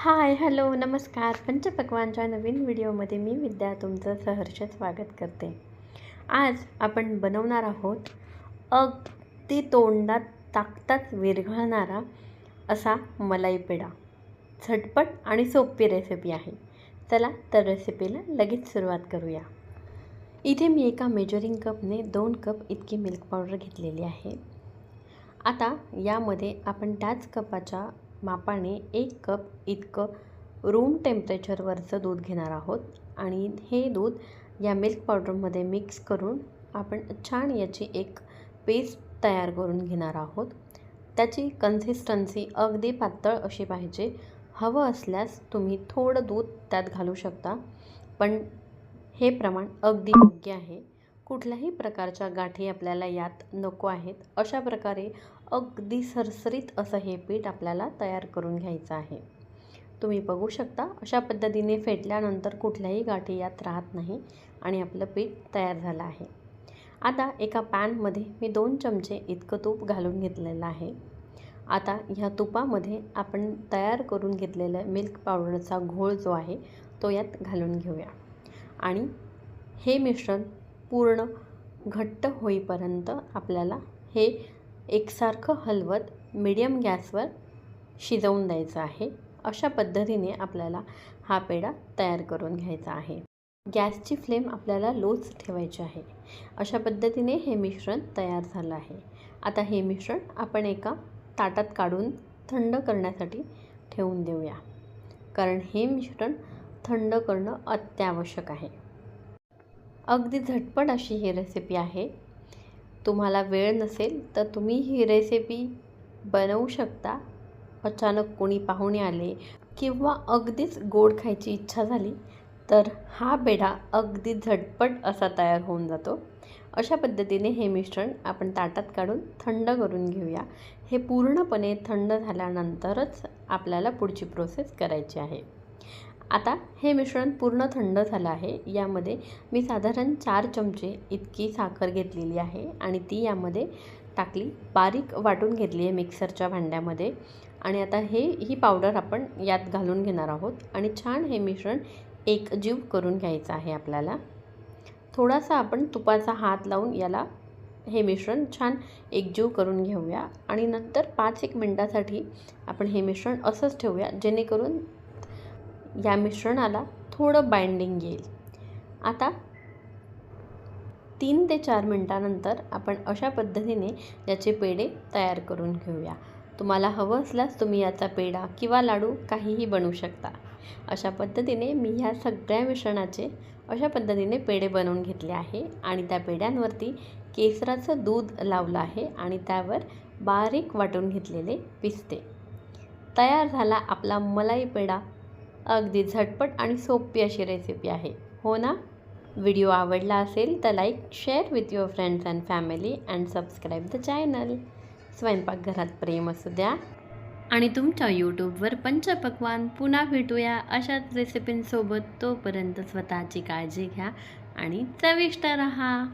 Hi hello नमस्कार. पंचपक्वानच्या नवीन व्हिडिओमध्ये मी विद्या तुमचं सहर्ष स्वागत करते. आज आपण बनवणार आहोत अगदी तोंडात ताकताच विरघळणारा असा मलाई पेढा झटपट आणि सोपी रेसिपी आहे. चला तर रेसिपीला लगेच सुरुवात करूया. इथे मी एका मेजरिंग कपने दोन कप इतकी मिल्क पावडर घेतलेली आहे. आता यामध्ये आपण त्याच कपाच्या मापाने एक कप इतकं रूम टेम्परेचरवरचं दूध घेणार आहोत. आणि हे दूध या मिल्क पावडरमध्ये मिक्स करून आपण छान याची एक पेस्ट तयार करून घेणार आहोत. त्याची कन्सिस्टन्सी अगदी पातळ अशी पाहिजे. हवं असल्यास तुम्ही थोडं दूध त्यात घालू शकता. पण हे प्रमाण अगदी योग्य आहे. कुठल्याही प्रकारच्या गाठी आपल्याला यात नको आहेत. अशा प्रकारे अगदी सरसरीत असं हे पीठ आपल्याला तयार करून घ्यायचं आहे. तुम्ही बघू शकता अशा पद्धतीने फेटल्यानंतर कुठल्याही गाठी यात राहत नाही आणि आपलं पीठ तयार झालं आहे. आता एका पॅनमध्ये मी दोन चमचे इतकं तूप घालून घेतलेलं आहे. आता ह्या तुपामध्ये आपण तयार करून घेतलेलं मिल्क पावडरचा घोळ जो आहे तो यात घालून घेऊया. आणि हे मिश्रण पूर्ण घट्ट होईपर्यंत आपल्याला हे एकसारखं हलवत मिडियम गॅसवर शिजवून द्यायचं आहे. अशा पद्धतीने आपल्याला हा पेढा तयार करून घ्यायचा आहे. गॅसची फ्लेम आपल्याला लोच ठेवायची आहे. अशा पद्धतीने हे मिश्रण तयार झालं आहे. आता हे मिश्रण आपण एका ताटात काढून थंड करण्यासाठी ठेवून देऊया. कारण हे मिश्रण थंड करणं अत्यावश्यक आहे. अगदी झटपट अशी ही रेसिपी आहे. तुम्हाला वेळ नसेल तर तुम्ही ही रेसिपी बनवू शकता. अचानक कोणी पाहुणे आले किंवा अगदीच गोड खायची इच्छा झाली तर हा पेढा अगदी झटपट असा तयार होऊन जातो. अशा पद्धतीने हे मिश्रण आपण ताटात काढून थंड करून घेऊया. हे पूर्णपणे थंड झाल्यानंतरच आपल्याला पुढची प्रोसेस करायची आहे. आता हे मिश्रण पूर्ण थंड झालं आहे. यामध्ये मी साधारण चार चमचे इतकी साखर घेतलेली आहे आणि ती यामध्ये टाकली बारीक वाटून घेतली आहे मिक्सरच्या भांड्यामध्ये. आणि आता हे ही पावडर आपण यात घालून घेणार आहोत आणि छान हे मिश्रण एकजीव करून घ्यायचं आहे आपल्याला. थोडासा आपण तुपाचा हात लावून याला हे मिश्रण छान एकजीव करून घेऊया आणि नंतर पाच एक मिनटासाठी आपण हे मिश्रण असंच ठेवूया जेणेकरून या मिश्रणाला थोडं बाइंडिंग येईल. आता तीन ते चार मिनटानंतर आपण अशा पद्धतीने याचे पेढे तयार करून घेऊया. तुम्हाला हवं असल्यास तुम्ही याचा पेढा किंवा लाडू काहीही बनवू शकता. अशा पद्धतीने मी ह्या सगळ्या मिश्रणाचे अशा पद्धतीने पेढे बनवून घेतले आहे आणि त्या पेढ्यांवरती केसराचं दूध लावलं आहे आणि त्यावर बारीक वाटून घेतलेले पिस्ते. तयार झाला आपला मलाई पेढा. अगदी झटपट आणि सोपी अशी रेसिपी आहे. हो ना? व्हिडिओ आवडला असेल तर like share with your friends and family and subscribe the channel स्वयंपाकघरात प्रेम असू द्या. आणि तुमच्या यूट्यूबवर पंचपक्वान पुन्हा भेटूया. अशाच रेसिपींसोबत तोपर्यंत स्वतःची काळजी घ्या आणि चविष्ट रहा.